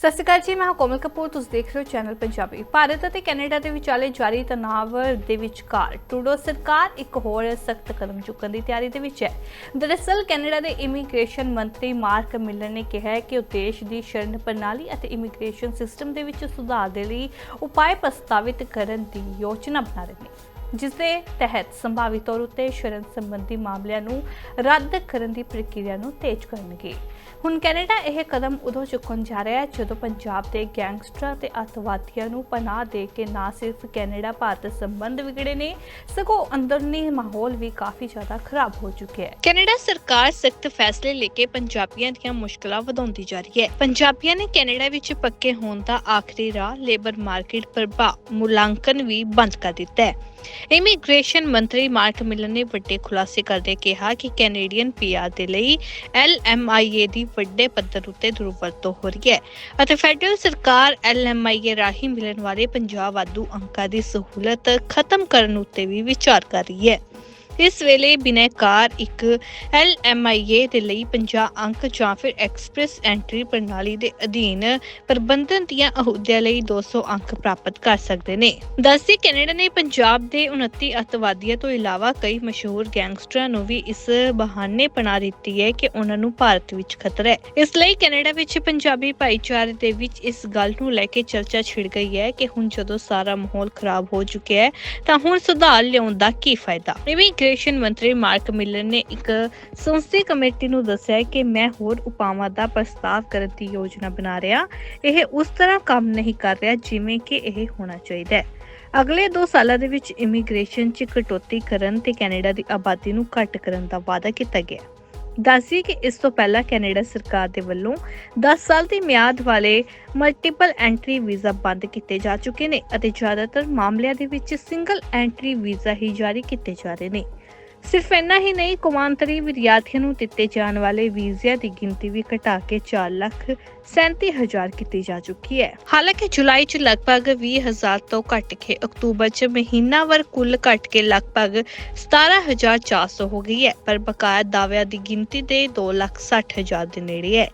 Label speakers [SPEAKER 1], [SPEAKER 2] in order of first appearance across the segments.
[SPEAKER 1] ਸਤਿ ਸ਼੍ਰੀ ਅਕਾਲ ਜੀ, ਮੈਂ ਕੋਮਲ ਕਪੂਰ, ਤੁਸੀਂ ਦੇਖ ਰਹੇ ਹੋ ਚੈਨਲ ਪੰਜਾਬੀ। ਭਾਰਤ ਅਤੇ ਕੈਨੇਡਾ ਦੇ ਵਿਚਾਲੇ ਜਾਰੀ ਤਣਾਅ ਦੇ ਵਿਚਕਾਰ ਟਰੂਡੋ ਸਰਕਾਰ ਇੱਕ ਹੋਰ ਸਖਤ ਕਦਮ ਚੁੱਕਣ ਦੀ ਤਿਆਰੀ ਦੇ ਵਿੱਚ ਹੈ। ਦਰਅਸਲ, ਕੈਨੇਡਾ ਦੇ ਇਮੀਗ੍ਰੇਸ਼ਨ ਮੰਤਰੀ ਮਾਰਕ ਮਿਲਰ ਨੇ ਕਿਹਾ ਹੈ ਕਿ ਉਹ ਦੇਸ਼ ਦੀ ਸ਼ਰਨ ਪ੍ਰਣਾਲੀ ਅਤੇ ਇਮੀਗ੍ਰੇਸ਼ਨ ਸਿਸਟਮ ਦੇ ਵਿੱਚ ਸੁਧਾਰ ਦੇ ਲਈ ਉਪਾਅ ਪ੍ਰਸਤਾਵਿਤ ਕਰਨ ਦੀ ਯੋਜਨਾ ਬਣਾ ਰਹੇ ਨੇ, ਜਿਸ ਦੇ ਤਹਿਤ ਸੰਭਾਵਿਤ ਤੌਰ ਉੱਤੇ ਸ਼ਰਨ ਸੰਬੰਧੀ ਮਾਮਲਿਆਂ ਨੂੰ ਰੱਦ ਕਰਨ ਦੀ ਪ੍ਰਕਿਰਿਆ ਨੂੰ ਤੇਜ਼ ਕਰਨਗੇ। ਹੁਣ ਕੈਨੇਡਾ ਇਹ ਕਦਮ ਉਦੋਂ ਚੁੱਕਣ ਜਾ ਰਿਹਾ ਹੈ ਜਦੋਂ ਪੰਜਾਬ ਦੇ ਗੈਂਗਸਟਰਾਂ ਤੇ ਅੱਤਵਾਦੀਆਂ ਨੂੰ ਪਨਾਹ ਦੇ ਕੇ ਨਾ ਸਿਰਫ ਕੈਨੇਡਾ, ਭਾਰਤ ਸੰਬੰਧ ਵਿਗੜੇ ਨੇ, ਸਗੋਂ ਅੰਦਰੂਨੀ ਮਾਹੌਲ ਵੀ ਕਾਫੀ ਜ਼ਿਆਦਾ ਖਰਾਬ ਹੋ ਚੁੱਕਿਆ ਹੈ। ਕੈਨੇਡਾ ਸਰਕਾਰ ਸਖਤ ਫੈਸਲੇ ਲੈ ਕੇ ਪੰਜਾਬੀਆਂ ਦੀਆਂ ਮੁਸ਼ਕਲਾਂ ਵਧਾਉਂਦੀ ਜਾ ਰਹੀ ਹੈ। ਪੰਜਾਬੀਆਂ ਨੇ ਕੈਨੇਡਾ ਵਿੱਚ ਪੱਕੇ ਹੋਣ ਦਾ ਆਖਰੀ ਰਾਹ ਲੇਬਰ ਮਾਰਕੀਟ ਪ੍ਰਭਾਵ ਮੁਲਾਂਕਣ ਵੀ ਬੰਦ ਕਰ ਦਿੱਤਾ ਹੈ। ਇਮੀਗ੍ਰੇਸ਼ਨ ਮੰਤਰੀ ਮਾਰਕ ਮਿਲਨ ਨੇ ਵੱਡੇ ਖੁਲਾਸੇ ਕਰਦੇ ਕਿਹਾ ਕਿ ਕੈਨੇਡੀਅਨ ਪੀਆਰ ਦੇ ਲਈ ਐਲਐਮਆਈਏ ਦੀ ਵੱਡੇ ਪੱਧਰ ਉੱਤੇ ਦੁਰਵਰਤੋਂ ਹੋ ਰਹੀ ਹੈ ਅਤੇ ਫੈਡਰਲ ਸਰਕਾਰ ਐਲਐਮਆਈਏ ਰਾਹੀਂ ਮਿਲਣ ਵਾਲੇ ਪੰਜਾਬ ਆਦੂ ਅੰਕਾਂ ਦੀ ਸਹੂਲਤ ਖਤਮ ਕਰਨ ਉੱਤੇ ਵੀ ਵਿਚਾਰ ਕਰ ਰਹੀ ਹੈ। ਇਸ ਵੇਲੇ ਬਿਨੈਕਾਰ ਇੱਕ ਐਲਐਮਆਈਏ ਦੇ ਲਈ 50 ਅੰਕ ਜਾਂ ਫਿਰ ਐਕਸਪ੍ਰੈਸ ਐਂਟਰੀ ਪ੍ਰਣਾਲੀ ਦੇ ਅਧੀਨ ਪ੍ਰਬੰਧਨ ਦੀਆਂ ਅਹੁਦਿਆਂ ਲਈ 200 ਅੰਕ ਪ੍ਰਾਪਤ ਕਰ ਸਕਦੇ ਨੇ। ਦੱਸੀ ਕੈਨੇਡਾ ਨੇ ਪੰਜਾਬ ਦੇ 29 ਅੱਤਵਾਦੀਆਂ ਤੋਂ ਇਲਾਵਾ ਕਈ ਮਸ਼ਹੂਰ ਗੈਂਗਸਟਰਾਂ ਨੂੰ ਵੀ ਇਸ ਬਹਾਨੇ ਪਨਾ ਦਿੱਤੀ ਹੈ ਕਿ ਉਹਨਾਂ ਨੂੰ ਭਾਰਤ ਵਿੱਚ ਖਤਰਾ ਹੈ। ਇਸ ਲਈ ਕੈਨੇਡਾ ਵਿੱਚ ਪੰਜਾਬੀ ਭਾਈਚਾਰੇ ਦੇ ਵਿੱਚ ਇਸ ਗੱਲ ਨੂੰ ਲੈ ਕੇ ਚਰਚਾ ਛਿੜ ਗਈ ਹੈ ਕਿ ਹੁਣ ਜਦੋਂ ਸਾਰਾ ਮਾਹੌਲ ਖਰਾਬ ਹੋ ਚੁੱਕਿਆ ਹੈ, ਤਾਂ ਹੁਣ ਸੁਧਾਰ ਲਿਆਉਣ ਦਾ ਕੀ ਫਾਇਦਾ? ਇਮੀਗ੍ਰੇਸ਼ਨ ਮੰਤਰੀ ਮਾਰਕ ਮਿਲਰ ਨੇ ਇੱਕ ਸੰਸਦੀ ਕਮੇਟੀ ਨੂੰ ਦੱਸਿਆ ਕਿ ਮੈਂ ਹੋਰ ਉਪਾਵਾਂ ਦਾ ਪ੍ਰਸਤਾਵ ਕਰਨ ਦੀ ਯੋਜਨਾ ਬਣਾ ਰਿਹਾ। ਇਹ ਉਸ ਤਰ੍ਹਾਂ ਕੰਮ ਨਹੀਂ ਕਰ ਰਿਹਾ ਜਿਵੇਂ ਕਿ ਇਹ ਹੋਣਾ ਚਾਹੀਦਾ ਹੈ। ਅਗਲੇ 2 ਸਾਲਾਂ ਦੇ ਵਿੱਚ ਇਮੀਗ੍ਰੇਸ਼ਨ 'ਚ ਕਟੌਤੀ ਕਰਨ ਤੇ ਕੈਨੇਡਾ ਦੀ ਆਬਾਦੀ ਨੂੰ ਘੱਟ ਕਰਨ ਦਾ ਵਾਅਦਾ ਕੀਤਾ ਗਿਆ। ਦੱਸੀਏ ਕਿ ਇਸ ਤੋਂ ਪਹਿਲਾਂ ਕੈਨੇਡਾ ਸਰਕਾਰ ਦੇ ਵੱਲੋਂ 10 ਸਾਲ ਦੀ ਮਿਆਦ ਵਾਲੇ ਮਲਟੀਪਲ ਐਂਟਰੀ ਵੀਜ਼ਾ ਬੰਦ ਕੀਤੇ ਜਾ ਚੁੱਕੇ ਨੇ ਅਤੇ ਜ਼ਿਆਦਾਤਰ ਮਾਮਲਿਆਂ ਦੇ ਵਿੱਚ ਸਿੰਗਲ ਐਂਟਰੀ ਵੀਜ਼ਾ ਹੀ ਜਾਰੀ ਕੀਤੇ ਜਾ ਰਹੇ ਨੇ। ਸਿਰਫ ਇੰਨਾ ਹੀ ਨਹੀਂ, ਕੌਮਾਂਤਰੀ ਵਿਦਿਆਰਥੀਆਂ ਨੂੰ ਦਿੱਤੇ ਜਾਣ ਵਾਲੇ ਵੀਜ਼ਿਆਂ ਦੀ ਗਿਣਤੀ ਵੀ ਘਟਾ ਕੇ 4 ਲੱਖ 37000 ਕੀਤੀ ਜਾ ਚੁੱਕੀ ਹੈ। ਹਾਲਾਂਕਿ ਜੁਲਾਈ 'ਚ ਲਗਭਗ 20000 ਤੋਂ ਘਟ ਕੇ ਅਕਤੂਬਰ 'ਚ ਮਹੀਨਾਵਾਰ ਕੁੱਲ ਘਟ ਕੇ ਲਗਭਗ 17400 ਹੋ ਗਈ ਹੈ, ਪਰ ਬਕਾਇਆ ਦਾਅਵਿਆਂ ਦੀ ਗਿਣਤੀ ਦੇ 260000 ਦੇ ਨੇੜੇ ਹੈ।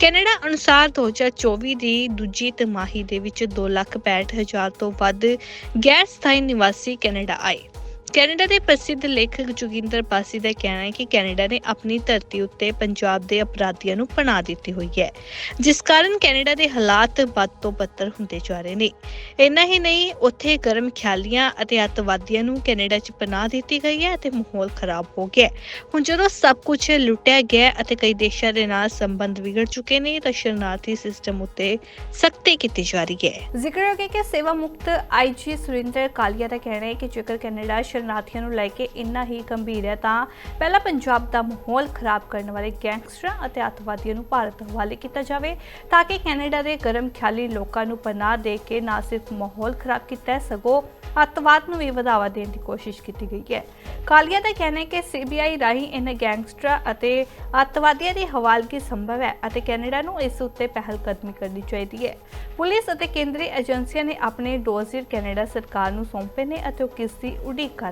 [SPEAKER 1] ਕੈਨੇਡਾ ਅਨੁਸਾਰ 2024 ਦੀ ਦੂਜੀ ਤਿਮਾਹੀ ਦੇ ਵਿੱਚ 265000 ਤੋਂ ਵੱਧ ਗੈਰ ਸਥਾਈ ਨਿਵਾਸੀ ਕੈਨੇਡਾ ਆਏ। ਕੈਨੇਡਾ ਦੇ ਪ੍ਰਸਿੱਧ ਲੇਖਕ ਜੋਗਿੰਦਰ ਪਾਸੀ ਦਾ ਕਹਿਣਾ ਹੈ ਕਿ ਕੈਨੇਡਾ ਨੇ ਆਪਣੀ ਧਰਤੀ ਉੱਤੇ ਪੰਜਾਬ ਦੇ ਅਪਰਾਧੀਆਂ ਨੂੰ ਪਨਾਹ ਦਿੱਤੀ ਹੋਈ ਹੈ, ਜਿਸ ਕਾਰਨ ਕੈਨੇਡਾ ਦੇ ਹਾਲਾਤ ਬਦ ਤੋਂ ਬੱਤਰ ਹੁੰਦੇ ਜਾ ਰਹੇ ਨੇ। ਇੰਨਾ ਹੀ ਨਹੀਂ, ਉੱਥੇ ਗਰਮ ਖਿਆਲੀਆਂ ਅਤੇ ਅੱਤਵਾਦੀਆਂ ਨੂੰ ਕੈਨੇਡਾ 'ਚ ਪਨਾਹ ਦਿੱਤੀ ਗਈ ਹੈ ਅਤੇ ਮਾਹੌਲ ਖਰਾਬ ਹੋ ਗਿਆ ਹੁਣ ਜਦੋਂ ਸਭ ਕੁਝ ਲੁੱਟਿਆ ਗਿਆ ਅਤੇ ਕਈ ਦੇਸ਼ਾਂ ਦੇ ਨਾਲ ਸੰਬੰਧ ਵਿਗੜ ਚੁੱਕੇ ਨੇ, ਤਾਂ ਸ਼ਰਨਾਰਥੀ ਸਿਸਟਮ ਉੱਤੇ ਸਖਤੀ ਕੀਤੀ ਜਾ ਰਹੀ ਹੈ। ਜ਼ਿਕਰ ਹੈ ਕਿ ਸੇਵਾ ਮੁਕਤ ਆਈਜੀ ਸੁਰਿੰਦਰ ਕਾਲੀਆ ਦਾ ਕਹਿਣਾ ਹੈ ਕਿ ਜੇਕਰ ਕੈਨੇਡਾ ਸ਼ਰਨਾਰਥੀਆਂ ਨੂੰ ਲੈ ਕੇ ਇੰਨਾ ਹੀ ਗੰਭੀਰ ਹੈ, ਤਾਂ ਪਹਿਲਾਂ ਪੰਜਾਬ ਦਾ ਮਾਹੌਲ ਖਰਾਬ ਕਰਨ ਵਾਲੇ ਗੈਂਗਸਟਰਾਂ ਅਤੇ ਅੱਤਵਾਦੀਆਂ ਨੂੰ ਭਾਰਤ ਹਵਾਲੇ ਕੀਤਾ ਜਾਵੇ, ਤਾਂ ਕਿ ਕੈਨੇਡਾ ਦੇ ਗਰਮ ਖਿਆਲੀ ਲੋਕਾਂ ਨੂੰ ਪਨਾਹ ਦੇ ਕੇ ਨਾ ਸਿਰਫ ਮਾਹੌਲ ਖਰਾਬ ਕੀਤਾ ਹੈ, ਸਗੋਂ ਅੱਤਵਾਦ ਨੂੰ ਵੀ ਵਧਾਵਾ ਦੇਣ ਦੀ ਕੋਸ਼ਿਸ਼ ਕੀਤੀ ਗਈ ਹੈ। ਕਾਲੀਆ ਦਾ ਕਹਿਣਾ ਹੈ ਕਿ ਸੀਬੀਆਈ ਰਾਹੀਂ ਇਹਨਾਂ ਗੈਂਗਸਟਰਾਂ ਅਤੇ ਅੱਤਵਾਦੀਆਂ ਦੀ ਹਵਾਲਗੀ ਸੰਭਵ ਹੈ ਅਤੇ ਕੈਨੇਡਾ ਨੂੰ ਇਸ ਉੱਤੇ ਪਹਿਲ ਕਦਮੀ ਕਰਨੀ ਚਾਹੀਦੀ ਹੈ। ਪੁਲਿਸ ਅਤੇ ਕੇਂਦਰੀ ਏਜੰਸੀਆਂ ਨੇ ਆਪਣੇ ਡੋਜ਼ਰ ਕੈਨੇਡਾ ਸਰਕਾਰ ਨੂੰ ਸੌਂਪੇ ਨੇ ਅਤੇ ਉਹ ਕਿਸ ਦੀ ਉਡੀਕ ਕਰ